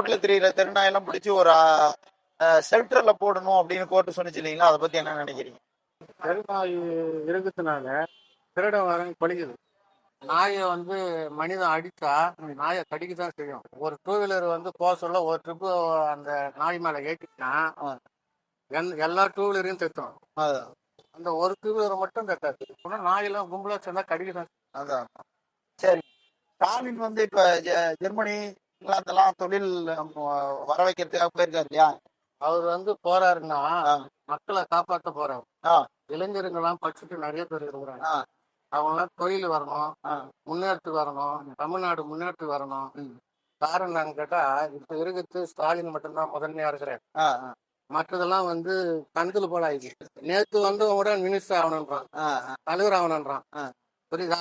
ரோட்ல திரியிற தெருநாயெல்லாம் பிடிச்சி ஒரு ஷெல்டர்ல போடணும் அப்படின்னு கோர்ட்டு சொன்னிச்சு இல்லைங்களா? அதை பத்தி என்ன நினைக்கிறீங்க? தெருநாய் இருக்கிறதுனால திருடம் வரங்க பழிக்குது. நாயை வந்து மனிதன் அடித்தா நாயை கடிக்க தான் செய்யும். ஒரு டூ வீலர் வந்து போக சொல்ல ஒரு ட்ரிப்பு அந்த நாய் மேலே ஏற்றினா எல்லா டூ வீலரையும் தைத்தோம் அந்த ஒரு டூ வீலரை மட்டும் தைத்தாது ஆனால் நாயெல்லாம் கும்பலாக சேர்ந்தா கடிக்க தான். அதான். சரி. ஸ்டாலின் வந்து இப்ப ஜெர்மனி இங்கிலாந்தெல்லாம் தொழில் வர வைக்கிறதுக்காக போயிருக்காரு இல்லையா அவர் வந்து போறாருன்னா. மக்களை காப்பாற்ற போறாரு ஆ. இளைஞருங்கெல்லாம் படிச்சுட்டு நிறைய பேர் இருக்கிறாங்க. அவங்களாம் தொழில் வரணும். முன்னேற்று வரணும் தமிழ்நாடு முன்னேற்று வரணும். காரணம் என்னன்னு கேட்டா இப்ப இருக்கிறது ஸ்டாலின் மட்டும்தான் முதன்மையா இருக்கிறார் மற்றதெல்லாம் வந்து கண்கள் போல ஆயிடுச்சு நேத்து வந்து கூட மினிஸ்டர் ஆகணுன்றான் ஆ, ஆ, தலைவர் ஆகணுன்றான் ஆ. புரியுதா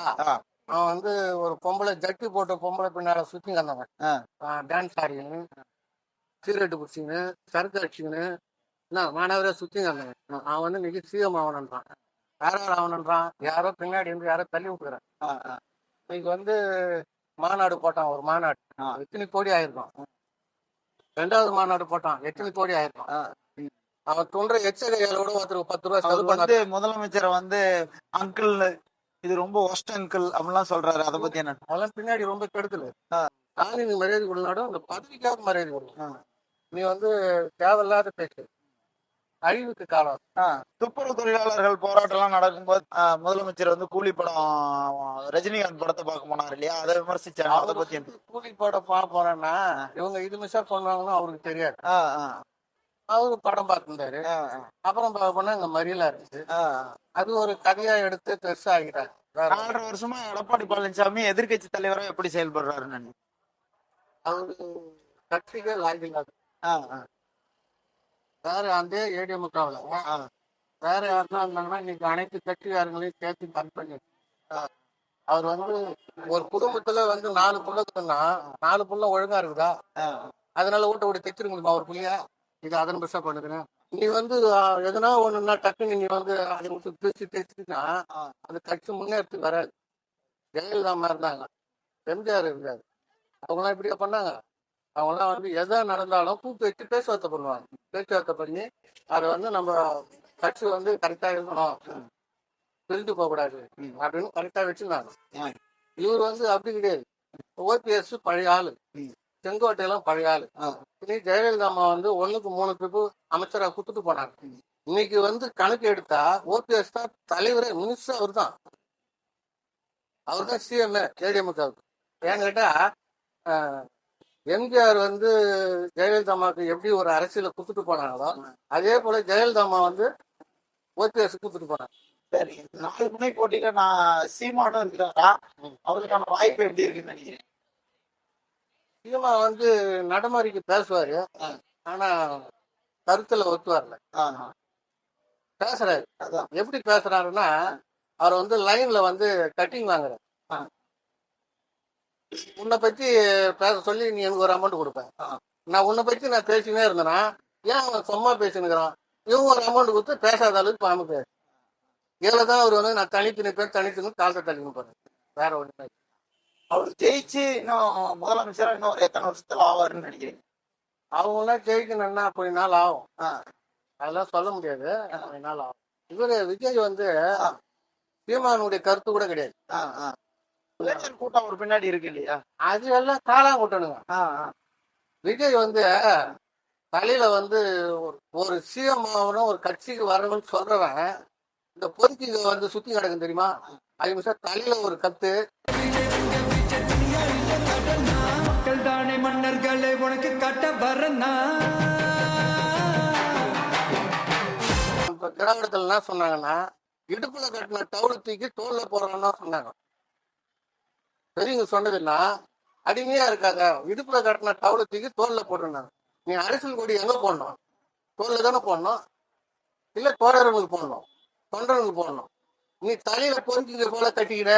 அவன் வந்து ஒரு பொம்பளை ஜட்டி போட்ட பொம்பளை பின்னால சுத்தி வந்தவன். ஆ. டான்ஸ் ஆடின்னு சீரட்டு பிடிச்சின்னு சரக்கு அடிச்சுக்கின்னு என்ன மாணவரே சுத்தி வந்தவன். அவன் வந்து இன்னைக்கு சிஎம் ஆகணுன்றான் யார் யார் ஆகணுன்றான் யாரோ பின்னாடி இருந்து யாரோ தள்ளி விட்டுறான். இன்னைக்கு வந்து மாநாடு போட்டான் ஒரு மாநாடு. எத்தனை கோடி ஆயிருக்கும்? ரெண்டாவது மாநாடு போட்டான். எத்தனை கோடி ஆயிருக்கும். அவன் தோன்ற எச்சரிக்கையோட ஒருத்தருக்கு பத்து ரூபா அவர் செலவு பண்ண வந்து முதலமைச்சரை வந்து அங்கிள் இது ரொம்ப ஒஸ்ட் அங்கிள் அப்படிலாம் சொல்றாரு. அதை பத்தி என்ன? அதெல்லாம் பின்னாடி ரொம்ப கெடுதல். ஆ. ஸ்டாலின் மரியாதை கொடுனாலும் அந்த பதவிக்காவது மரியாதை கொடுக்கும். ஆ. நீ வந்து தேவையில்லாத பேசு அழிவுக்கு காலம் துப்புரவு தொழிலாளர்கள் போராட்டம்லாம் நடக்கும்போது முதலமைச்சர் வந்து கூலி படம் ரஜினிகாந்த் படத்தை பார்க்க போனார் இல்லையா? அதை விமர்சிச்சாங்க. அதை பத்தி கூலி போட பார்க்க போறேன்னா இவங்க இது மிஸ்ஸா பண்ணுவாங்கன்னு அவருக்கு தெரியாது. அவரு படம் பார்த்துருந்தாரு. அப்புறம் பார்க்க போனா இங்க மறியலா இருந்துச்சு. அது ஒரு கதையா எடுத்து பெருசா வேற நாலரை வருஷமா எடப்பாடி பழனிசாமி எதிர்க்கட்சி தலைவரா எப்படி செயல்படுறாருன்னு நினைக்கிறீங்க? அவரு கட்சிக்கே லாய்க்கில்லாது வேற அந்த ஏடிஎம்காவில். ஆ. வேற யாருன்னா இருந்தாங்கன்னா இன்னைக்கு அனைத்து கட்சிக்காரங்களையும் சேர்த்து கட் பண்ணி அவர் வந்து ஒரு குடும்பத்துல வந்து நாலு புள்ள இருக்குன்னா நாலு புள்ள ஒழுங்கா இருக்குதா? அதனால வீட்டை விட்டு தைச்சிருக்க முடியுமா ஒரு புள்ளைய? இது அதன் பெருசா பண்ணுறேன் நீ வந்து எதனா ஒண்ணுன்னா டக்குன்னு நீ வந்து அதை விட்டு தைச்சிட்டுனா ஆ. அது கட்சி முன்னேறத்துக்கு வராது. ஜெயலலிதா மாதிரி இருந்தாங்க. எம்ஜிஆர் இருந்தாரு. அவங்களாம் இப்படியா பண்ணாங்க? அவங்களாம் வந்து எதா நடந்தாலும் கூப்பிட்டு வச்சு பேச்சுவார்த்தை பண்ணுவாங்க. பேச்சுவார்த்தை பண்ணி அதை வந்து நம்ம கட்சி வந்து கரெக்டா இருக்கணும். பிரிந்து போகக்கூடாது அப்படின்னு கரெக்டா வச்சிருந்தாங்க. இவர் வந்து அப்படி கிடையாது. ஓபிஎஸ் பழைய ஆளு. ம். செங்கோட்டையெல்லாம் பழைய ஆளு. இனி ஜெயலலிதா அம்மா வந்து ஒண்ணுக்கு மூணு ட்ரிப்பு அமைச்சரா கொடுத்துட்டு போனாங்க. இன்னைக்கு வந்து கணக்கு எடுத்தா ஓபிஎஸ் தான் தலைவரே மினிஸ்டர் அவர் தான் அவர் தான் சிஎம் ஏடிஎம்காவுக்கு ஏன்னு கேட்டா எம்ஜிஆர் வந்து ஜெயலலிதா அம்மாவுக்கு எப்படி ஒரு அரசியல கொடுத்துட்டு போனாங்களோ அதே போல ஜெயலலிதா அம்மா வந்து ஓபிஎஸ் கொடுத்துட்டு போனாங்க. சரி நாலு முனை போட்டியில நான் சீமானும் இருக்கிறாரா அவருக்கான வாய்ப்பு எப்படி இருக்குன்னு நினைக்கிறேன்? சீமா வந்து நடைமுறைக்கு பேசுவாரு. ஆனா கருத்துல ஒத்து வரல பேசுறாரு. எப்படி பேசுறாருன்னா அவர் வந்து லைன்ல வந்து கட்டிங் வாங்குறாரு. உன்னை பத்தி பேச சொல்லி நீ எனக்கு ஒரு அமௌண்ட் கொடுப்பேன். நான் உன்னை பத்தி நான் பேசினே இருந்தேனா ஏன் அவன் சும்மா பேசினுக்கிறான்? இவங்க ஒரு அமௌண்ட் கொடுத்து பேசாத அளவுக்கு பாம்பு பேசு. இதுல தான் அவர் வந்து நான் தனித்து நிற்பேன் தனித்து நின்று காலத்தை தள்ளி போறேன் வேற ஒண்ணு அவர் ஜெயிச்சு இன்னும் முதலமைச்சரா இன்னும் ஒரு எத்தனை வருஷத்துல ஆவாருன்னு நினைக்கிறீங்க? அவங்களாம் ஜெயிக்கணும்னா கொஞ்ச நாள் ஆகும். அதெல்லாம் சொல்ல முடியாது. கொஞ்ச நாள் ஆகும். இவரு விஜய் வந்து. சீமானுடைய கருத்து கூட கிடையாது. இளைஞர் கூட்டம் ஒரு பின்னாடி இருக்கு இல்லையா? அது எல்லாம் காலாம் கூட்டணுங்க. விஜய் வந்து தலையில வந்து ஒரு- சிஎம் ஆகணும் ஒரு கட்சிக்கு வரணும்னு சொல்றவன் இந்த பொறுக்கிங்க வந்து சுத்தி கிடக்கும் தெரியுமா? அது மிஷம் தலையில ஒரு கத்து. மக்கள் தானே மன்னர்களை உனக்கு கட்ட வரனா இப்ப திராவிடத்துல என்ன சொன்னாங்கன்னா இடுப்புல கட்டின டவுல தூக்கி தோல்ல போறான்னு சொன்னாங்க. பெரியவங்க சொன்னதுன்னா அடிமையா இருக்காங்க. இடுப்புல கட்டின டவுல தூக்கி தோல்ல போடுறாங்க நீ அரசியல் கொடி எங்க போடணும்? தோல்ல தானே போடணும்? இல்ல தோழர்களுக்கு போடணும்? தொண்டர்களுக்கு போடணும்? நீ தலையில பொறிஞ்சது போல கட்டிக்கிற?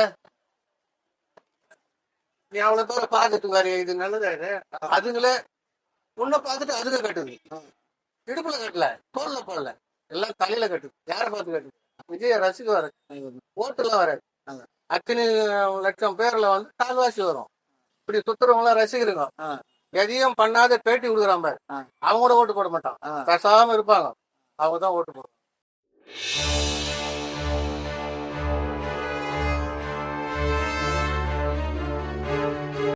நீ அவ்வளவு தூரம் பாத்துட்டு வரைய? இது நல்லதா இது? அதுங்களே உன்னை பார்த்துட்டு அதுங்க கட்டுது. இடுப்புல கட்டல தோல்ல போடல. எல்லாம் தலையில கட்டுது. யாரை பார்த்து கட்டுது? விஜய ரசிக வர ஓட்டுலாம் வராது அத்தனை லட்சம் பேர்ல வந்து கால்வாசி வரும். இப்படி சுத்துறவங்க எல்லாம் ரசிகருங்க. எதையும் பண்ணாத பேட்டி கொடுக்குறான் பாரு. அவங்க கூட ஓட்டு போட மாட்டான். ஆ. பேசாம இருப்பாங்க. அவங்க தான் ஓட்டு போடுவாங்க.